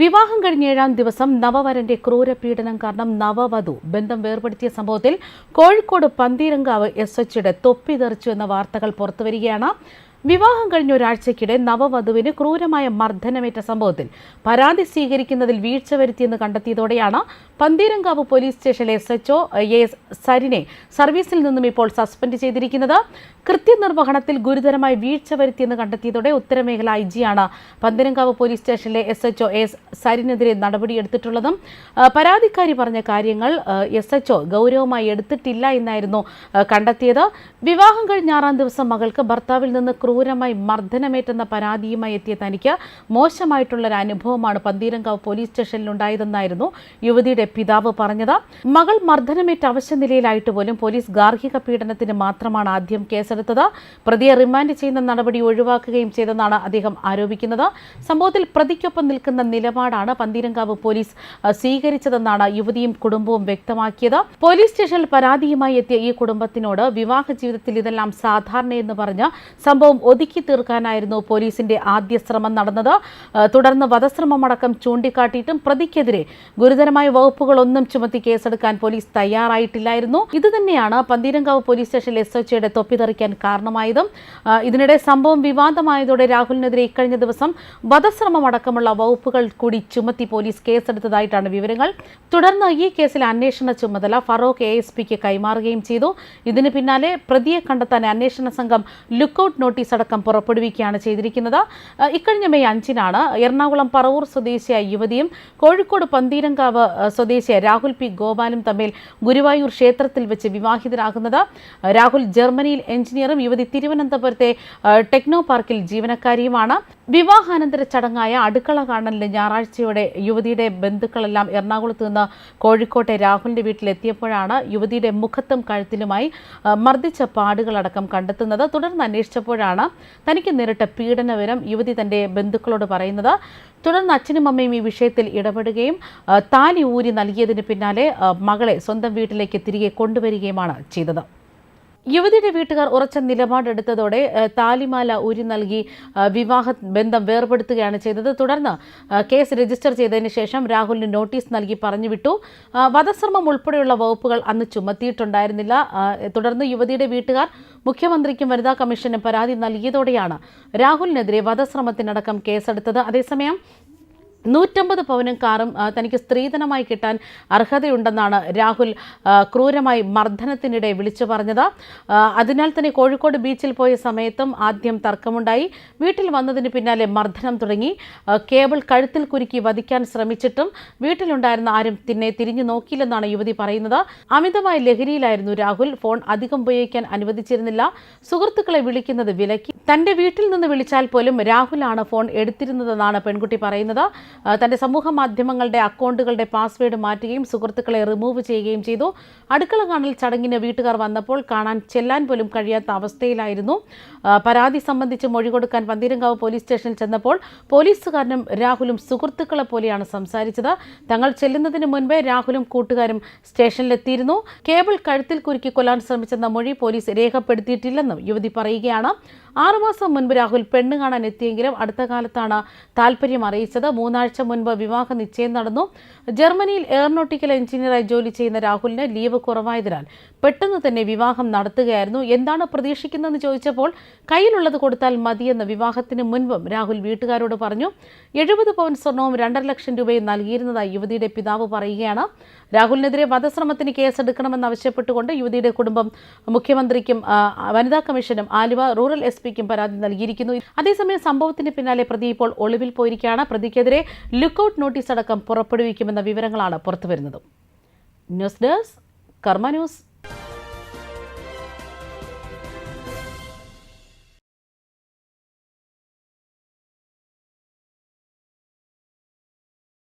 വിവാഹം കഴിഞ്ഞ ഏഴാം ദിവസം നവവരന്റെ ക്രൂരപീഡനം കാരണം നവവധു ബന്ധം വേർപെടുത്തിയ സംഭവത്തിൽ കോഴിക്കോട് പന്തീരങ്കാവ് എസ് എച്ചിയുടെ തൊപ്പി തെറിച്ചു എന്ന വാർത്തകൾ പുറത്തുവരികയാണ്. വിവാഹം കഴിഞ്ഞ ഒരാഴ്ചയ്ക്കിടെ നവവധുവിന് ക്രൂരമായ മർദ്ദനമേറ്റ സംഭവത്തിൽ പരാതി സ്വീകരിക്കുന്നതിൽ വീഴ്ച വരുത്തിയെന്ന് കണ്ടെത്തിയതോടെയാണ് പന്തീരങ്കാവ് പോലീസ് സ്റ്റേഷനിലെ എസ് എച്ച്ഒ എ സരിനെ സർവീസിൽ നിന്നും ഇപ്പോൾ സസ്പെൻഡ് ചെയ്തിരിക്കുന്നത്. കൃത്യനിർവഹണത്തിൽ ഗുരുതരമായി വീഴ്ച വരുത്തിയെന്ന് കണ്ടെത്തിയതോടെ ഉത്തരമേഖല ഐ ജിയാണ് പന്തീരങ്കാവ് പോലീസ് സ്റ്റേഷനിലെ എസ് എച്ച് ഒ എസ് സരിനെതിരെ നടപടിയെടുത്തിട്ടുള്ളതും പരാതിക്കാരി പറഞ്ഞ കാര്യങ്ങൾ എസ് എച്ച് ഒ ഗൗരവമായി എടുത്തിട്ടില്ല എന്നായിരുന്നു കണ്ടെത്തിയത്. വിവാഹം കഴിഞ്ഞ ആറാം ദിവസം മകൾക്ക് ഭർത്താവിൽ നിന്ന് ക്രൂരമായി മർദ്ദനമേറ്റെന്ന പരാതിയുമായി എത്തിയ തനിക്ക് മോശമായിട്ടുള്ള ഒരു അനുഭവമാണ് പന്തീരങ്കാവ് പോലീസ് സ്റ്റേഷനിൽ ഉണ്ടായതെന്നായിരുന്നു യുവതിയുടെ പിതാവ് പറഞ്ഞത്. മകൾ മർദ്ദനമേറ്റ അവശനിലയിലായിട്ട് പോലും പോലീസ് ഗാർഹിക പീഡനത്തിന് മാത്രമാണ് ആദ്യം കേസെടുത്തത് പ്രതിയെ റിമാൻഡ് ചെയ്യുന്ന നടപടി ഒഴിവാക്കുകയും ചെയ്തെന്നാണ് അദ്ദേഹം ആരോപിക്കുന്നത്. സംഭവത്തിൽ പ്രതിക്കൊപ്പം നിൽക്കുന്ന നിലപാടാണ് പന്തീരങ്കാവ് പോലീസ് സ്വീകരിച്ചതെന്നാണ് യുവതിയും കുടുംബവും വ്യക്തമാക്കിയത്. പോലീസ് സ്റ്റേഷനിൽ പരാതിയുമായി എത്തിയ ഈ കുടുംബത്തിനോട് വിവാഹ ജീവിതത്തിൽ ഇതെല്ലാം സാധാരണയെന്ന് പറഞ്ഞ് സംഭവം ഒതുക്കി തീർക്കാനായിരുന്നു പോലീസിന്റെ ആദ്യ ശ്രമം നടന്നത്. തുടർന്ന് വധശ്രമമടക്കം ചൂണ്ടിക്കാട്ടിയിട്ടും പ്രതിക്കെതിരെ ഗുരുതരമായ വകുപ്പുകളൊന്നും ചുമത്തി കേസെടുക്കാൻ പോലീസ് തയ്യാറായിട്ടില്ലായിരുന്നു. ഇതുതന്നെയാണ് പന്തീരങ്കാവ് പോലീസ് സ്റ്റേഷനിൽ എസ് എച്ച്ഒയുടെ തൊപ്പിതെറിക്കാൻ കാരണമായതും ആ, ഇതിനിടെ സംഭവം വിവാദമായതോടെ രാഹുലിനെതിരെ ഇക്കഴിഞ്ഞ ദിവസം വധശ്രമമടക്കമുള്ള വകുപ്പുകൾ കൂടി ചുമത്തി പോലീസ് കേസെടുത്തതായിട്ടാണ് വിവരങ്ങൾ. തുടർന്ന് ഈ കേസിൽ അന്വേഷണ ചുമതല ഫറോക്ക് എ എസ് പിക്ക് കൈമാറുകയും ചെയ്തു. ഇതിന് പിന്നാലെ പ്രതിയെ കണ്ടെത്താൻ അന്വേഷണ സംഘം ലുക്കൌട്ട് നോട്ടീസ് അടക്കം പുറപ്പെടുവിക്കുകയാണ് ചെയ്തിരിക്കുന്നത്. ഇക്കഴിഞ്ഞ മെയ് അഞ്ചിനാണ് എറണാകുളം പറവൂർ സ്വദേശിയായ യുവതിയും കോഴിക്കോട് പന്തീരങ്കാവ് സ്വദേശിയായ രാഹുൽ പി ഗോപാലും തമ്മിൽ ഗുരുവായൂർ ക്ഷേത്രത്തിൽ വെച്ച് വിവാഹിതരാകുന്നത്. രാഹുൽ ജർമ്മനിയിൽ എഞ്ചിനീയറും യുവതി തിരുവനന്തപുരത്തെ ടെക്നോ പാർക്കിൽ ജീവനക്കാരിയുമാണ്. വിവാഹാനന്തര ചടങ്ങായ അടുക്കള കാണലിന് ഞായറാഴ്ചയോടെ യുവതിയുടെ ബന്ധുക്കളെല്ലാം എറണാകുളത്ത് നിന്ന് കോഴിക്കോട്ടെ രാഹുലിന്റെ വീട്ടിലെത്തിയപ്പോഴാണ് യുവതിയുടെ മുഖത്തും കഴുത്തിലുമായി മർദ്ദിച്ച പാടുകളടക്കം കണ്ടെത്തുന്നത്. തുടർന്ന് അന്വേഷിച്ചപ്പോഴാണ് തനിക്ക് നേരിട്ട പീഡനവിവരം യുവതി തന്റെ ബന്ധുക്കളോട് പറയുന്നത്. തുടർന്ന് അച്ഛനും അമ്മയും ഈ വിഷയത്തിൽ ഇടപെടുകയും താലി ഊരി നൽകിയതിന് പിന്നാലെ മകളെ സ്വന്തം വീട്ടിലേക്ക് തിരികെ കൊണ്ടുവരികയുമാണ് ചെയ്തത്. യുവതിയുടെ വീട്ടുകാർ ഉറച്ച നിലപാടെടുത്തതോടെ താലിമാല ഊരി നൽകി വിവാഹ ബന്ധം വേർപെടുത്തുകയാണ് ചെയ്തത്. തുടർന്ന് കേസ് രജിസ്റ്റർ ചെയ്തതിന് ശേഷം രാഹുലിന് നോട്ടീസ് നൽകി പറഞ്ഞുവിട്ടു. വിട്ടു വധശ്രമം ഉൾപ്പെടെയുള്ള വകുപ്പുകൾ അന്ന് ചുമത്തിയിട്ടുണ്ടായിരുന്നില്ല. തുടർന്ന് യുവതിയുടെ വീട്ടുകാർ മുഖ്യമന്ത്രിക്കും വനിതാ കമ്മീഷനും പരാതി നൽകിയതോടെയാണ് രാഹുലിനെതിരെ വധശ്രമത്തിനടക്കം കേസെടുത്തത്. അതേസമയം നൂറ്റമ്പത് പവനും കാറും തനിക്ക് സ്ത്രീധനമായി കിട്ടാൻ അർഹതയുണ്ടെന്നാണ് രാഹുൽ ക്രൂരമായി മർദ്ദനത്തിനിടെ വിളിച്ചു പറഞ്ഞത്. അതിനാൽ തന്നെ കോഴിക്കോട് ബീച്ചിൽ പോയ സമയത്തും ആദ്യം തർക്കമുണ്ടായി. വീട്ടിൽ വന്നതിന് പിന്നാലെ മർദ്ദനം തുടങ്ങി. കേബിൾ കഴുത്തിൽ കുരുക്കി വധിക്കാൻ ശ്രമിച്ചിട്ടും വീട്ടിലുണ്ടായിരുന്ന ആരും തിന്നെ തിരിഞ്ഞു നോക്കിയില്ലെന്നാണ് യുവതി പറയുന്നത്. അമിതമായ ലഹരിയിലായിരുന്നു രാഹുൽ. ഫോൺ അധികം ഉപയോഗിക്കാൻ അനുവദിച്ചിരുന്നില്ല. സുഹൃത്തുക്കളെ വിളിക്കുന്നത് വിലക്കി. തന്റെ വീട്ടിൽ നിന്ന് വിളിച്ചാൽ പോലും രാഹുലാണ് ഫോൺ എടുത്തിരുന്നതെന്നാണ് പെൺകുട്ടി പറയുന്നത്. ആ, തന്റെ സമൂഹ മാധ്യമങ്ങളുടെ അക്കൗണ്ടുകളുടെ പാസ്വേഡ് മാറ്റുകയും സുഹൃത്തുക്കളെ റിമൂവ് ചെയ്യുകയും ചെയ്തു. അടുക്കള കാണൽ ചടങ്ങിന് വീട്ടുകാർ വന്നപ്പോൾ കാണാൻ ചെല്ലാൻ പോലും കഴിയാത്ത അവസ്ഥയിലായിരുന്നു. പരാതി സംബന്ധിച്ച് മൊഴി കൊടുക്കാൻ പന്തീരങ്കാവ് പോലീസ് സ്റ്റേഷനിൽ ചെന്നപ്പോൾ പോലീസുകാരനും രാഹുലും സുഹൃത്തുക്കളെ പോലെയാണ് സംസാരിച്ചത്. തങ്ങൾ ചെല്ലുന്നതിന് മുൻപേ രാഹുലും കൂട്ടുകാരും സ്റ്റേഷനിലെത്തിയിരുന്നു. കേബിൾ കഴുത്തിൽ കുരുക്കി കൊല്ലാൻ ശ്രമിച്ചെന്ന മൊഴി പോലീസ് രേഖപ്പെടുത്തിയിട്ടില്ലെന്നും യുവതി പറയുകയാണ്. ആറുമാസം മുൻപ് രാഹുൽ പെണ്ണ് കാണാൻ എത്തിയെങ്കിലും അടുത്ത കാലത്താണ് താല്പര്യം അറിയിച്ചത്. മൂന്നാഴ്ച മുൻപ് വിവാഹ നിശ്ചയം നടന്നു. ജർമ്മനിയിൽ എയർനോട്ടിക്കൽ എഞ്ചിനീയറായി ജോലി ചെയ്യുന്ന രാഹുലിന് ലീവ് കുറവായതിനാൽ പെട്ടെന്ന് തന്നെ വിവാഹം നടത്തുകയായിരുന്നു. എന്താണ് പ്രതീക്ഷിക്കുന്നതെന്ന് ചോദിച്ചപ്പോൾ കയ്യിലുള്ളത് കൊടുത്താൽ മതിയെന്ന് വിവാഹത്തിന് മുൻപും രാഹുൽ വീട്ടുകാരോട് പറഞ്ഞു എഴുപത് പവൻ സ്വർണവും രണ്ടര ലക്ഷം രൂപയും നൽകിയിരുന്നതായി യുവതിയുടെ പിതാവ് പറയുകയാണ്. രാഹുലിനെതിരെ വധശ്രമത്തിന് കേസെടുക്കണമെന്ന് ആവശ്യപ്പെട്ടുകൊണ്ട് യുവതിയുടെ കുടുംബം മുഖ്യമന്ത്രിക്കും വനിതാ കമ്മീഷനും ആലുവ റൂറൽ എസ് പിക്കും പരാതി നൽകിയിരിക്കുന്നു. അതേസമയം സംഭവത്തിന് പിന്നാലെ പ്രതി ഇപ്പോൾ ഒളിവിൽ പോയിരിക്കുകയാണ്. പ്രതിക്കെതിരെ ലുക്കൌട്ട് നോട്ടീസ് അടക്കം പുറപ്പെടുവിക്കുമെന്ന വിവരങ്ങളാണ് പുറത്തുവരുന്നത്. News desk Karma news.